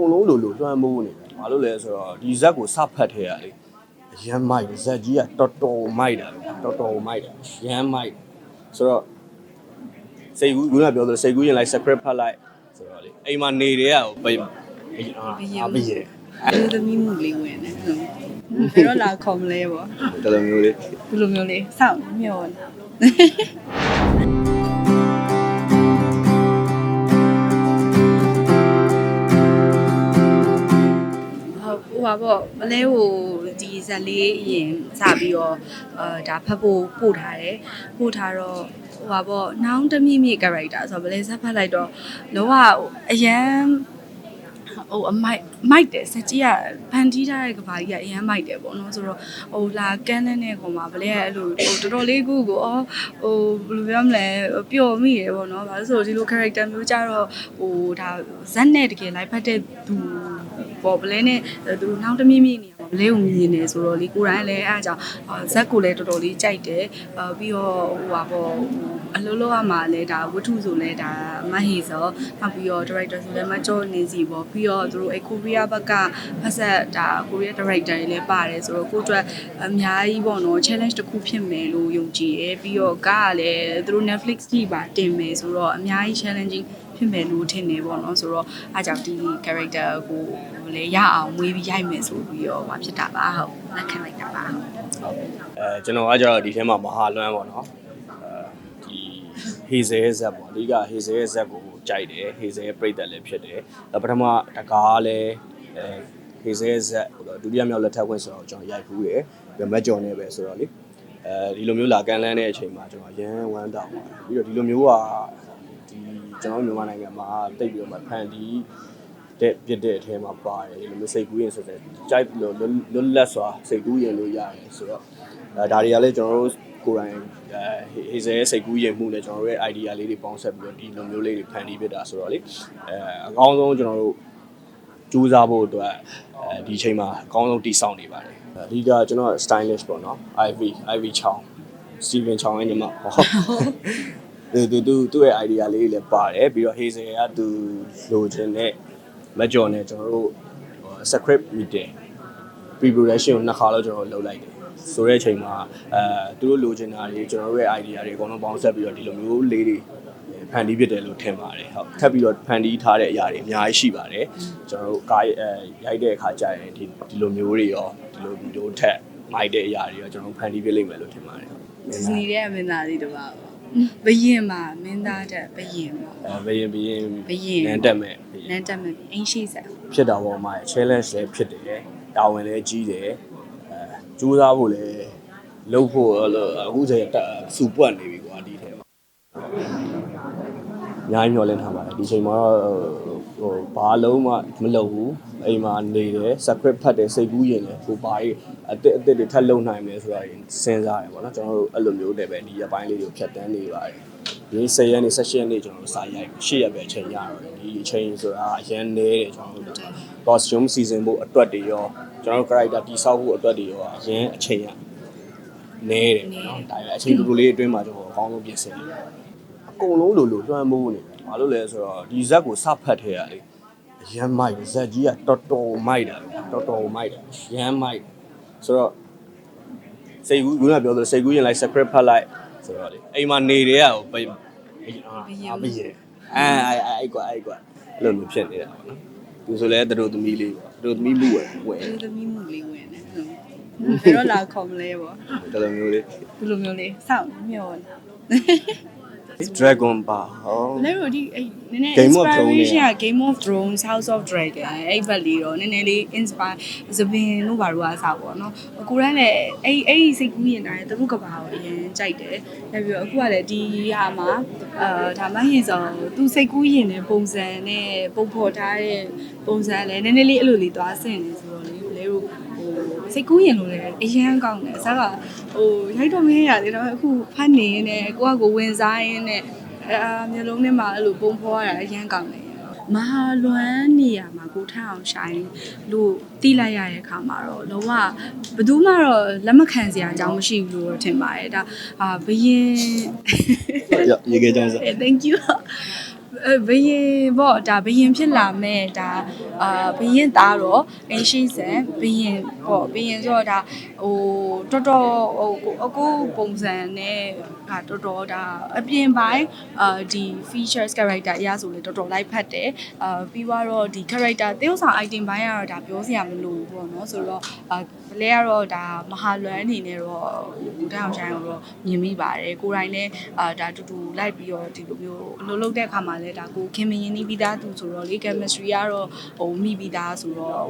ကုန်လုံးလိုလိုလွှမ်းမိုးနေတယ်ဘာလို့လဲဆိုတော့ဒီဇက်ကိုစဖတ်ထဲရလေအရန်မိုက်ဇက်ကြီးကတော်တော်မိုက်တာလေတော်တော်မိုက်တာရန်မိုက်ဆိုတော့စိတ်ကူးကပြောလို့စိတ်ကူးရင်လိုက် script ဖတ်လိုက်ဆိုတော့လေအိမ်မှာနေတယ်ကဘယ်အာဘယ်ရဲ့လူသမီးမှုလေးဝင်တယ်ဟုတ်ဘယ်တော့လာခေါ်မလဲပေါ့တလိုမျိုးလေးဒီလိုမျိုးလေးစောင့်မျှော်နေ ဟုတ်ဟိုပါပေါ့မလဲဟိုဒီဇက်လေးအရင်စပြီးတော့အာဒါဖတ်ဖို့ပို့ထားတယ်ပို့ထားတော့ဟိုပါပေါ့နောင်တမိမိ character ဆိုတော့မလဲစဖတ်လိုက်တော့လောကအရန်ဟိုအမိုက်မိုက်တယ်စက်ကြီးကဖန်တီးထားတဲ့ကဘာကြီးကအရန်မိုက်တယ်ပေါ့နော်ဆိုတော့ဟိုလာကန်းတဲ့ကောင်မှာဗလဲအဲ့လိုဟိုတော်တော်လေးကူကိုအော်ဟိုဘယ်လိုပြောမလဲပျော်မိတယ်ပေါ့နော်ဘာလို့ဆိုဒီလို character မျိုးကြတော့ဟိုဒါဇက်နဲ့တကယ်လိုက်ဖတ်တဲ့သူ ပေါ့ဗလဲနဲ့သူတို့နောက်တစ်မြင့်မြင့်နေရပါဗလဲကိုမြင်နေဆိုတော့လေကိုရိုင်းလည်းအဲ့အကြောင်းဇက်ကိုလည်းတော်တော်လေးကြိုက်တယ်အာပြီးတော့ဟိုပါပေါ့အလုံးလုံးကမှလည်းဒါဝတ္ထုဆိုလည်းဒါမဟေစောနောက်ပြီးတော့ director ဆိုလည်းမကြောနေစီပေါ့ပြီးတော့သူတို့အဲကိုရီးယားဘက်ကဖက်ဆက်ဒါကိုရီးယား director တွေလည်းပါတယ်ဆိုတော့ကိုယ့်အတွက်အများကြီးပေါ့နော် challenge တစ်ခုဖြစ်မယ်လို့ယုံကြည်ရယ်ပြီးတော့ကားကလည်းသူတို့ Netflix ကြီးပါတင်မယ်ဆိုတော့အများကြီး challenging ဖြစ်မယ်လို့ထင်နေပေါ့နော်ဆိုတော့အားကြောင့်ဒီ character ကိုလည်းရအောင်မွေးပြီးရိုက်မယ်ဆိုပြီးတော့ဟာဖြစ်တာပါဟုတ်လက်ခံလိုက်တာပါဟုတ်အဲကျွန်တော်ကကြတော့ဒီထဲမှာမဟာလွမ်းပေါ့နော်အဲဒီဟေဇယ်ရဲ့ဇက်ပေါ့အဓိကဟေဇယ်ရဲ့ဇက်ကိုကြိုက်တယ်ဟေဇယ်ရဲ့ပြိသက်လည်းဖြစ်တယ်ဒါပထမတကားလည်းအဲဟေဇယ်ရဲ့ဇက်ဒုတိယမြောက်လက်ထပ်ခွင့်ဆိုတော့ကျွန်တော်ရိုက်ဘူးရယ်ပြီးမက်ကြော်နေပဲဆိုတော့လေအဲဒီလိုမျိုးလာကန်လန်းတဲ့အချိန်မှာကျွန်တော်ရမ်းဝမ်းတောက်ပါတယ်ပြီးတော့ဒီလိုမျိုးကဒီ ကျွန်တော်မြန်မာနိုင်ငံမှာတိတ်ပြီးတော့မှဖန်တီးတဲ့ပြစ်တဲ့အထဲမှာပါတယ်ဒီလိုမျိုးစိတ်ကူးရင်ဆိုတဲ့ကြိုက်လို့လွတ်လပ်စွာစိတ်ကူးရင်လို့ရတယ်ဆိုတော့အဲဒါတွေကလည်းကျွန်တော်တို့ကိုယ်တိုင်အဲဟေဇယ်ရဲ့စိတ်ကူးရင်မှုနဲ့ကျွန်တော်တို့ရဲ့ idea လေးတွေပေါင်းဆက်ပြီးတော့ဒီလိုမျိုးလေးတွေဖန်တီးပြတာဆိုတော့လေအဲအကောင်းဆုံးကျွန်တော်တို့ကြိုးစားဖို့အတွက်အဲဒီအချိန်မှာအကောင်းဆုံးတည်ဆောက်နေပါတယ်အဓိကကျွန်တော် stylish ပေါ့နော် Ivy Ivy ချောင်း Steven ချောင်းရဲ့ညီမဟောသူ သူသူသူ့ရဲ့ idea လေးတွေလည်းပါတယ်ပြီးတော့ Hazel ကသူလိုချင်တဲ့မကြော်နဲ့ကျွန်တော်တို့ script meeting pre production ကိုနှစ်ခါလောက်ကျွန်တော်လုပ်လိုက်တယ်ဆိုတဲ့အချိန်မှာအဲသူတို့လိုချင်တာတွေကျွန်တော်တို့ရဲ့ idea တွေအကုန်လုံးပေါင်းဆက်ပြီးတော့ဒီလိုမျိုးလေးတွေဖန်တီးဖြစ်တယ်လို့ထင်ပါတယ်ဟုတ်ထပ်ပြီးတော့ဖန်တီးထားတဲ့အရာတွေအများကြီးရှိပါတယ်ကျွန်တော်တို့ကားအဲရိုက်တဲ့အခါကျရင်ဒီဒီလိုမျိုးတွေရောဒီလိုဗီဒီယိုထက်မိုက်တဲ့အရာတွေရောကျွန်တော်ဖန်တီးပြလိမ့်မယ်လို့ထင်ပါတယ်ဒီဇနီးရဲ့မင်းသားလေးတစ်ပါးပေါ့ ဘယင်မှာမင်းသားတဲ့ဘယင်ပေါ့အဲဘယင်ဘယင်ဘယင်နန်းတက်မဲ့ဘယင်နန်းတက်မဲ့အင်းရှိဆက်ဖြစ်တာပေါ့မှာ challenge လည်းဖြစ်တယ်တာဝန်လည်းကြီးတယ်အဲကြိုးစားဖို့လည်းလုပ်ဖို့အဲ့လိုအခုချိန်တက်စူပွက်နေပြီကွာဒီထဲမှာ အများကြီးမျှော်လင့်ထားပါတယ်ဒီချိန်မှာတော့ဟိုဘာလုံးမှမလုပ်ဘူးအိမ်မှာနေတယ် script ဖတ်တယ်စိတ်ကူးရင်လည်းဟိုဘာကြီးအစ်စ်အစ်စ်တွေထပ်လုံနိုင်မယ်ဆိုတာရင်စဉ်းစားတယ်ပေါ့နော်ကျွန်တော်တို့အဲ့လိုမျိုးတွေပဲဒီရပိုင်းလေးတွေကိုဖြတ်တန်းနေပါတယ်ဒီ10ရက်နေ16ရက်နေကျွန်တော်တို့စာရိုက်10ရက်ပဲအချိန်ရတော့တယ်ဒီအချိန်ဆိုတာအရင်နေတယ်ကျွန်တော်တို့ costume season ဖို့အတွက်တွေရောကျွန်တော်တို့ character တိဆောက်ဖို့အတွက်တွေရောအရင်အချိန်ရနေတယ်ပေါ့နော်ဒါပေမဲ့အချိန်တူတူလေးအတွင်းမှာကျွန်တော်အကောင်းဆုံးပြင်ဆင်နေတယ် အကုန်လုံးလိုလိုလွှမ်းမိုးနေတယ်ဘာလို့လဲဆိုတော့ဒီဇက်ကိုစဖတ်ထဲရလေအရန်မိုက်ဇက်ကြီးကတော်တော်မိုက်တာလေတော်တော်မိုက်တာရန်မိုက်ဆိုတော့စိတ်ကူးကပြောလို့စိတ်ကူးရင်လိုက် script ဖတ်လိုက်ဆိုတော့လေအိမ်မှာနေတယ်ကဘယ်အာဘယ်ရဲ့အဲအဲအဲကွာအဲကွာအဲ့လိုမျိုးဖြစ်နေတာပေါ့နော်သူဆိုလဲသူတို့သမီးလေးပေါ့သူတို့သမီးမှုဝယ်ဝယ်လူသမီးမှုလေးဝင်တယ်ဟုတ်ဘယ်တော့လာခေါ်မလဲပေါ့တလိုမျိုးလေးဒီလိုမျိုးလေးစောင့်မျှော်နေ Dragon Ball ဟောလဲတို့ဒီအဲ့နည်းနည်း Game of Thrones နဲ့ inspiration က Game of Thrones House of Dragon အဲ့ဘက်လေးတော့နည်းနည်းလေး inspire သပင်တို့ဘာလို့အားစားပေါ့နော်ကိုရန်လည်းအဲ့အဲ့ဒီစိတ်ကူးရင်တိုင်းသူတို့ကဘာကိုအရင်ကြိုက်တယ်ပြီးပြီးတော့အခုကလည်းဒီဟာမှာအာဒါမှဟိစောသူစိတ်ကူးရင်တဲ့ပုံစံနဲ့ပုံဖော်ထားတဲ့ပုံစံလည်းနည်းနည်းလေးအဲ့လိုလေးသွားဆင်နေဆိုတော့လေလဲတို့ဟို စိတ်ကူးရင်လို့လည်းအရန်ကောင်းတယ်အစားကဟိုရိုက်တော့မင်းရတယ်တော့အခုဖတ်နေနေကိုကကိုဝင်စားရင်းနဲ့အာမျိုးလုံးထဲမှာအဲ့လိုပုံဖော်ရတာအရန်ကောင်းတယ်မဟာလွမ်းနေရမှာကိုထအောင်ရှိုင်းလို့တိလိုက်ရတဲ့အခါမှာတော့လုံးဝဘယ်သူမှတော့လက်မခံစရာအကြောင်းမရှိဘူးလို့ထင်ပါတယ်ဒါအာဘယင်ရေခဲချမ်းစား Eh, thank you အဲဘယင်ပေါ့ဒါဘယင်ဖြစ်လာမဲ့ဒါအာဘယင်သားတော့အင်းရှိစံဘယင်ပေါ့ဘယင်ဆိုတော့ဒါဟိုတော်တော်ဟိုအခုပုံစံနဲ့ဟာတော်တော်ဒါအပြင်ပိုင်းအာဒီ features character အရဆိုလေတော်တော်လိုက်ဖတ်တယ်အာပြီးတော့ဒီ character တေးဥဆောင် item ဘိုင်းကတော့ဒါပြောစရာမလိုဘူးပေါ့နော်ဆိုတော့အာဘလဲကတော့ဒါမဟာလွမ်းအနေနဲ့တော့ဟိုတန်းအောင်ဆိုင်ကိုတော့မြင်မိပါတယ်ကိုယ်တိုင်လည်းအာဒါတူတူလိုက်ပြီးတော့ဒီလိုမျိုးအလုပ်လုပ်တဲ့အခါမှာလည်းဒါကိုခင်မင်းရင်းနှီးပြီးသားသူဆိုတော့လေ chemistry ကတော့ဟိုမိပြီးသားဆိုတော့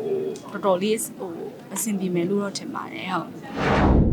ဟိုတော်တော်လေးဟိုအဆင်ပြေမယ်လို့တော့ထင်ပါတယ်ဟုတ်